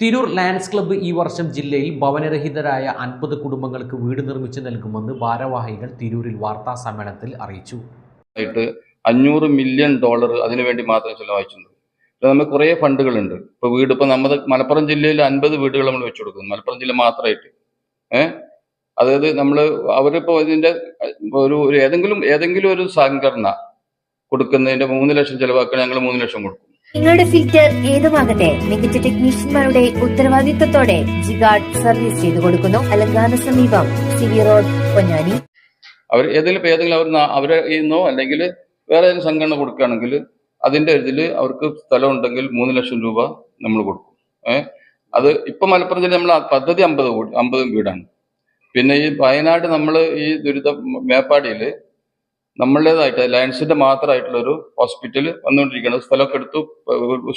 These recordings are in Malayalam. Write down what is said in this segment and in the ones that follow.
തിരൂർ ലാൻഡ്സ് ക്ലബ്ബ് ഈ വർഷം ജില്ലയിൽ ഭവനരഹിതരായ അൻപത് കുടുംബങ്ങൾക്ക് വീട് നിർമ്മിച്ചു നൽകുമെന്ന് ഭാരവാഹികൾ തിരൂരിൽ വാർത്താ സമ്മേളനത്തിൽ അറിയിച്ചു. ആയിട്ട് അഞ്ഞൂറ് മില്യൺ ഡോളർ അതിനുവേണ്ടി മാത്രം ചിലവഴിച്ചിട്ടുണ്ട്. നമുക്ക് കുറേ ഫണ്ടുകളുണ്ട്. ഇപ്പൊ വീട് ഇപ്പൊ നമ്മുടെ മലപ്പുറം ജില്ലയിൽ അൻപത് വീടുകൾ നമ്മൾ വെച്ചു കൊടുക്കുന്നു മലപ്പുറം ജില്ല മാത്രമായിട്ട്. ഏഹ് അതായത് നമ്മൾ അവരിപ്പോൾ ഇതിന്റെ ഒരു ഏതെങ്കിലും ഏതെങ്കിലും ഒരു സംഘടന കൊടുക്കുന്നതിന്റെ മൂന്ന് ലക്ഷം ചിലവാക്കാൻ ഞങ്ങൾ മൂന്ന് ലക്ഷം കൊടുക്കും. നിങ്ങളുടെ ഫിൽറ്റർ ഏതുമാകട്ടെ മികച്ച ടെക്നീഷ്യന്മാരുടെ ഉത്തരവാദിത്തത്തോടെ ജിഗാർഡ് സർവീസ് ചെയ്തു കൊടുക്കുന്നു. അലങ്കാന സമീപം സിവി റോഡ് പൊന്നാനി. അവർ ഏതെങ്കിലും ഏതെങ്കിലും അവർ അവരെ ഇന്നോ അല്ലെങ്കിൽ വേറെ ഏതെങ്കിലും സംഘടന കൊടുക്കുകയാണെങ്കിൽ അതിന്റെ ഇതിൽ അവർക്ക് സ്ഥലം ഉണ്ടെങ്കിൽ മൂന്ന് ലക്ഷം രൂപ നമ്മൾ കൊടുക്കും. ഏഹ് അത് ഇപ്പൊ മലപ്പുറം ജില്ല നമ്മൾ പദ്ധതി അമ്പത് കോടി അമ്പത് വീടാണ്. പിന്നെ ഈ വയനാട് നമ്മൾ ഈ ദുരിത മേപ്പാടിയിൽ നമ്മളുടേതായിട്ട് ലയൺസിന്റെ മാത്രമായിട്ടുള്ള ഒരു ഹോസ്പിറ്റൽ വന്നുകൊണ്ടിരിക്കുകയാണ് സ്ഥലമൊക്കെ എടുത്തു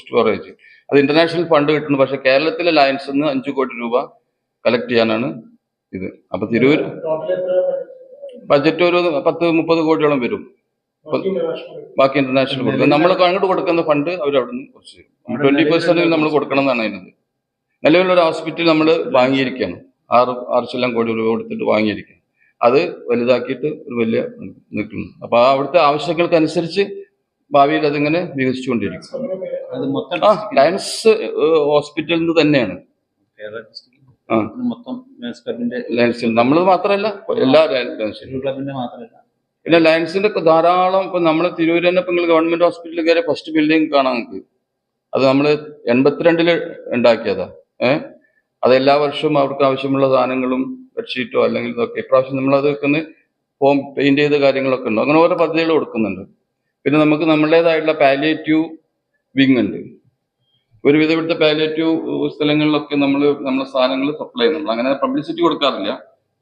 സ്റ്റോറേജ് അത് ഇന്റർനാഷണൽ ഫണ്ട് കിട്ടുന്നു. പക്ഷെ കേരളത്തിലെ ലയൺസ് നിന്ന് അഞ്ചു കോടി രൂപ കളക്ട് ചെയ്യാനാണ് ഇത്. അപ്പൊ തിരൂർ ബഡ്ജറ്റ് ഒരു പത്ത് മുപ്പത് കോടിയോളം വരും. ബാക്കി ഇന്റർനാഷണൽ കൊടുക്കും. നമ്മൾ അങ്ങോട്ട് കൊടുക്കുന്ന ഫണ്ട് അവർ അവിടെ നിന്ന് കുറച്ച് തരും. ട്വന്റി പെർസെന്റ് നമ്മൾ കൊടുക്കണം എന്നാണ് അതിനത് നിലവിലൊരു ഹോസ്പിറ്റൽ നമ്മൾ വാങ്ങിയിരിക്കുകയാണ്. ആറ് ആറ് ശതമാനം കോടി രൂപ കൊടുത്തിട്ട് വാങ്ങിയിരിക്കുകയാണ്. അത് വലുതാക്കിയിട്ട് ഒരു വലിയ നിൽക്കുന്നു. അപ്പൊ ആ അവിടുത്തെ ആവശ്യങ്ങൾക്ക് അനുസരിച്ച് ഭാവിയിൽ അതിങ്ങനെ വികസിച്ചുകൊണ്ടിരിക്കും. ആ ലയൻസ് ഹോസ്പിറ്റലിൽ നിന്ന് തന്നെയാണ്. ആ. ലയൻസിൽ നമ്മളത് മാത്രമല്ല എല്ലാ പിന്നെ ലയൻസിന്റെ ധാരാളം ഇപ്പൊ നമ്മൾ തിരൂര് തന്നെ ഇപ്പൊ ഗവൺമെന്റ് ഹോസ്പിറ്റലിൽ കയറിയ ഫസ്റ്റ് ബിൽഡിംഗ് കാണാം നമുക്ക്. അത് നമ്മൾ എൺപത്തിരണ്ടിൽ ഉണ്ടാക്കിയതാ. ഏഹ് അത് എല്ലാ വർഷവും അവർക്ക് ആവശ്യമുള്ള സാധനങ്ങളും ബെഡ്ഷീറ്റോ അല്ലെങ്കിൽ ഇതൊക്കെ. ഇപ്രാവശ്യം നമ്മൾ അതൊക്കെ ഒന്ന് ഹോം പെയിന്റ് ചെയ്ത കാര്യങ്ങളൊക്കെ ഉണ്ട്. അങ്ങനെ ഓരോ പദ്ധതികൾ കൊടുക്കുന്നുണ്ട്. പിന്നെ നമുക്ക് നമ്മളുടേതായിട്ടുള്ള പാലിയേറ്റീവ് വിങ് ഉണ്ട്. ഒരുവിധം ഇവിടുത്തെ പാലിയേറ്റീവ് സ്ഥലങ്ങളിലൊക്കെ നമ്മൾ നമ്മുടെ സാധനങ്ങൾ സപ്ലൈ ചെയ്യുന്നുണ്ട്. അങ്ങനെ പബ്ലിസിറ്റി കൊടുക്കാറില്ല.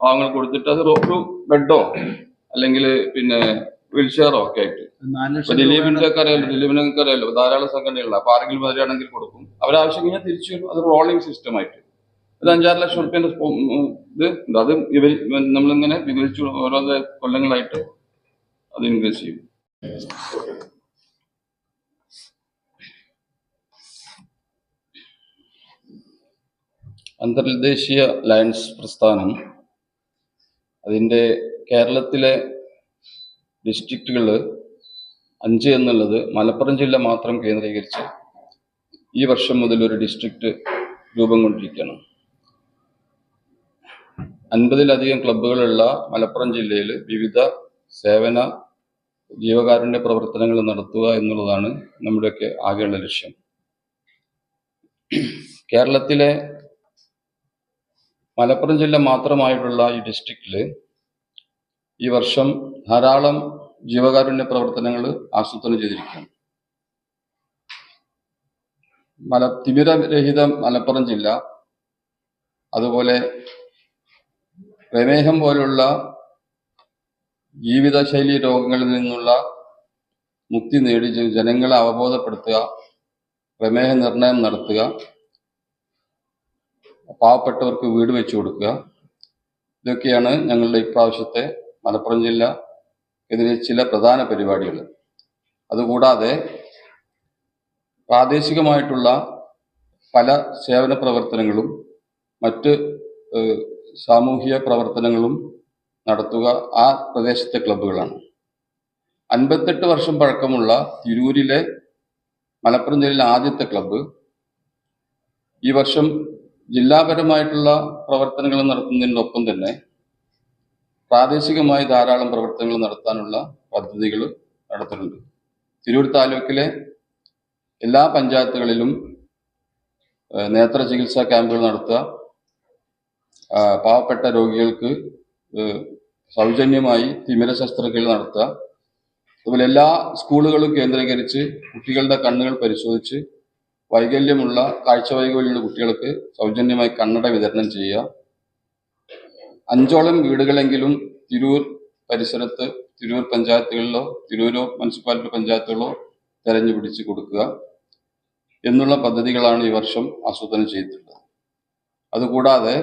പാവങ്ങൾ കൊടുത്തിട്ട് അത് ഒരു ബെഡോ അല്ലെങ്കിൽ പിന്നെ വീൽചെയറോ ഒക്കെ ആയിട്ട്. ഒക്കെ അറിയാലോ ദിലീപിനൊക്കെ അറിയാലോ. ധാരാളം സംഘടനകളുണ്ട്. അപ്പൊ ആരെങ്കിലും വരികയാണെങ്കിൽ കൊടുക്കും. അവരാവശ്യം കഴിഞ്ഞാൽ തിരിച്ചു വരും. അത് റോളിംഗ് സിസ്റ്റം ആയിട്ട്. ഒരു അഞ്ചാറ് ലക്ഷം റുപ്യന്റെ ഇത്. അത് ഇവർ നമ്മളിങ്ങനെ വികസിച്ചു ഓരോ കൊല്ലങ്ങളായിട്ട് അത് ഇൻക്രീസ് ചെയ്യും. അന്തർദേശീയ ലയൺസ് പ്രസ്ഥാനം. അതിന്റെ കേരളത്തിലെ ഡിസ്ട്രിക്റ്റുകൾ അഞ്ച് എന്നുള്ളത് മലപ്പുറം ജില്ല മാത്രം കേന്ദ്രീകരിച്ച് ഈ വർഷം മുതൽ ഒരു ഡിസ്ട്രിക്റ്റ് രൂപം കൊണ്ടിരിക്കുകയാണ്. അൻപതിലധികം ക്ലബ്ബുകളുള്ള മലപ്പുറം ജില്ലയിൽ വിവിധ സേവന ജീവകാരുണ്യ പ്രവർത്തനങ്ങൾ നടത്തുക എന്നുള്ളതാണ് നമ്മുടെയൊക്കെ ആകെയുള്ള ലക്ഷ്യം. കേരളത്തിലെ മലപ്പുറം ജില്ല മാത്രമായിട്ടുള്ള ഈ ഡിസ്ട്രിക്റ്റിൽ ഈ വർഷം ധാരാളം ജീവകാരുണ്യ പ്രവർത്തനങ്ങൾ ആസൂത്രണം ചെയ്തിരിക്കുകയാണ്. മല തിമിരരഹിത മലപ്പുറം ജില്ല അതുപോലെ പ്രമേഹം പോലുള്ള ജീവിതശൈലി രോഗങ്ങളിൽ നിന്നുള്ള മുക്തി നേടി ജനങ്ങളെ അവബോധപ്പെടുത്തുക പ്രമേഹ നിർണയം നടത്തുക പാവപ്പെട്ടവർക്ക് വീട് വെച്ചു കൊടുക്കുക. ഇതൊക്കെയാണ് ഞങ്ങളുടെ ഇപ്രാവശ്യത്തെ മലപ്പുറം ജില്ല ഇതിലെ ചില പ്രധാന പരിപാടികൾ. അതുകൂടാതെ പ്രാദേശികമായിട്ടുള്ള പല സേവന പ്രവർത്തനങ്ങളും മറ്റ് സാമൂഹിക പ്രവർത്തനങ്ങളും നടത്തുക ആ പ്രദേശത്തെ ക്ലബ്ബുകളാണ്. അൻപത്തെട്ട് വർഷം പഴക്കമുള്ള തിരൂരിലെ മലപ്പുറം ജില്ലയിലെ ആദ്യത്തെ ക്ലബ്ബ്. ഈ വർഷം ജില്ലാപരമായിട്ടുള്ള പ്രവർത്തനങ്ങൾ നടത്തുന്നതിനൊപ്പം തന്നെ പ്രാദേശികമായി ധാരാളം പ്രവർത്തനങ്ങൾ നടത്താനുള്ള പദ്ധതികൾ നടത്തുന്നുണ്ട്. തിരൂർ താലൂക്കിലെ എല്ലാ പഞ്ചായത്തുകളിലും നേത്ര ചികിത്സാ ക്യാമ്പുകൾ നടത്തുക പാവപ്പെട്ട രോഗികൾക്ക് സൗജന്യമായി തിമിര ശസ്ത്രക്രിയ നടത്തുക. അതുപോലെ എല്ലാ സ്കൂളുകളും കേന്ദ്രീകരിച്ച് കുട്ടികളുടെ കണ്ണുകൾ പരിശോധിച്ച് വൈകല്യമുള്ള കാഴ്ച വൈകല്യമുള്ള കുട്ടികൾക്ക് സൗജന്യമായി കണ്ണട വിതരണം ചെയ്യുക. അഞ്ചോളം വീടുകളെങ്കിലും തിരൂർ പരിസരത്ത് തിരൂർ പഞ്ചായത്തുകളിലോ തിരൂരോ മുനിസിപ്പാലിറ്റി പഞ്ചായത്തുകളോ തെരഞ്ഞു പിടിച്ച് കൊടുക്കുക എന്നുള്ള പദ്ധതികളാണ് ഈ വർഷം ആസൂത്രണം ചെയ്തിട്ടുള്ളത്. അതുകൂടാതെ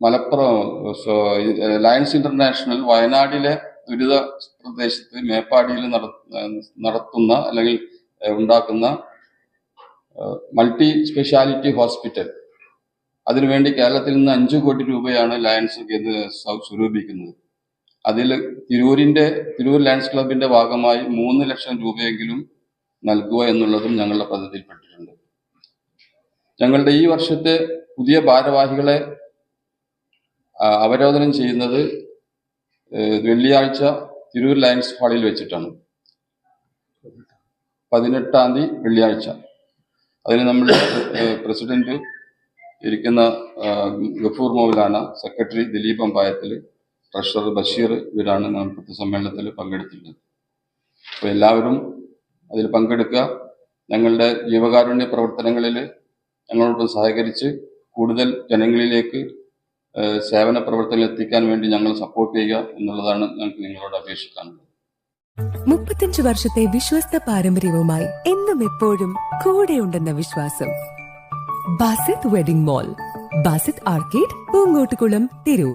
മലപ്പുറം ലയൻസ് ഇന്റർനാഷണൽ വയനാടിലെ ദുരിത പ്രദേശത്ത് മേപ്പാടിയിൽ നടത്തുന്ന അല്ലെങ്കിൽ ഉണ്ടാക്കുന്ന മൾട്ടി സ്പെഷ്യാലിറ്റി ഹോസ്പിറ്റൽ അതിനുവേണ്ടി കേരളത്തിൽ നിന്ന് അഞ്ചു കോടി രൂപയാണ് ലയൺസ് ഇത് സ- സ്വരൂപിക്കുന്നത്. അതിൽ തിരൂരിന്റെ തിരൂർ ലയൺസ് ക്ലബിന്റെ ഭാഗമായി മൂന്ന് ലക്ഷം രൂപയെങ്കിലും നൽകുക എന്നുള്ളതും ഞങ്ങളുടെ പദ്ധതിയിൽപ്പെട്ടിട്ടുണ്ട് ഞങ്ങളുടെ ഈ വർഷത്തെ പുതിയ ഭാരവാഹികളെ അവരോധനം ചെയ്യുന്നത് വെള്ളിയാഴ്ച തിരൂർ ലയൻസ് ഹാളിൽ വെച്ചിട്ടാണ്. പതിനെട്ടാം തീയതി വെള്ളിയാഴ്ച. അതിന് നമ്മുടെ പ്രസിഡന്റ് ഇരിക്കുന്ന ഗഫൂർ മൗലാന സെക്രട്ടറി ദിലീപ് അമ്പായത്തിൽ ട്രഷറർ ബഷീർ ഇവരാണ് നമ്മുടെ സമ്മേളനത്തിൽ പങ്കെടുത്തിട്ടുള്ളത്. അപ്പോൾ എല്ലാവരും അതിൽ പങ്കെടുക്കുക. ഞങ്ങളുടെ ജീവകാരുണ്യ പ്രവർത്തനങ്ങളിൽ ഞങ്ങളോടൊപ്പം സഹകരിച്ച് കൂടുതൽ ജനങ്ങളിലേക്ക് സേവന പ്രവർത്തനങ്ങൾ എത്തിക്കാൻ വേണ്ടി ഞങ്ങൾ സപ്പോർട്ട് ചെയ്യുക എന്നുള്ളതാണ് ഞങ്ങൾക്ക് നിങ്ങളോട് അപേക്ഷിക്കാനുള്ളത്. മുപ്പത്തഞ്ച് വർഷത്തെ വിശ്വസ്ത പാരമ്പര്യവുമായി എന്നും എപ്പോഴും കൂടെയുണ്ടെന്ന വിശ്വാസം. Basith wedding mall Basith arcade Poongottukulam Tirur.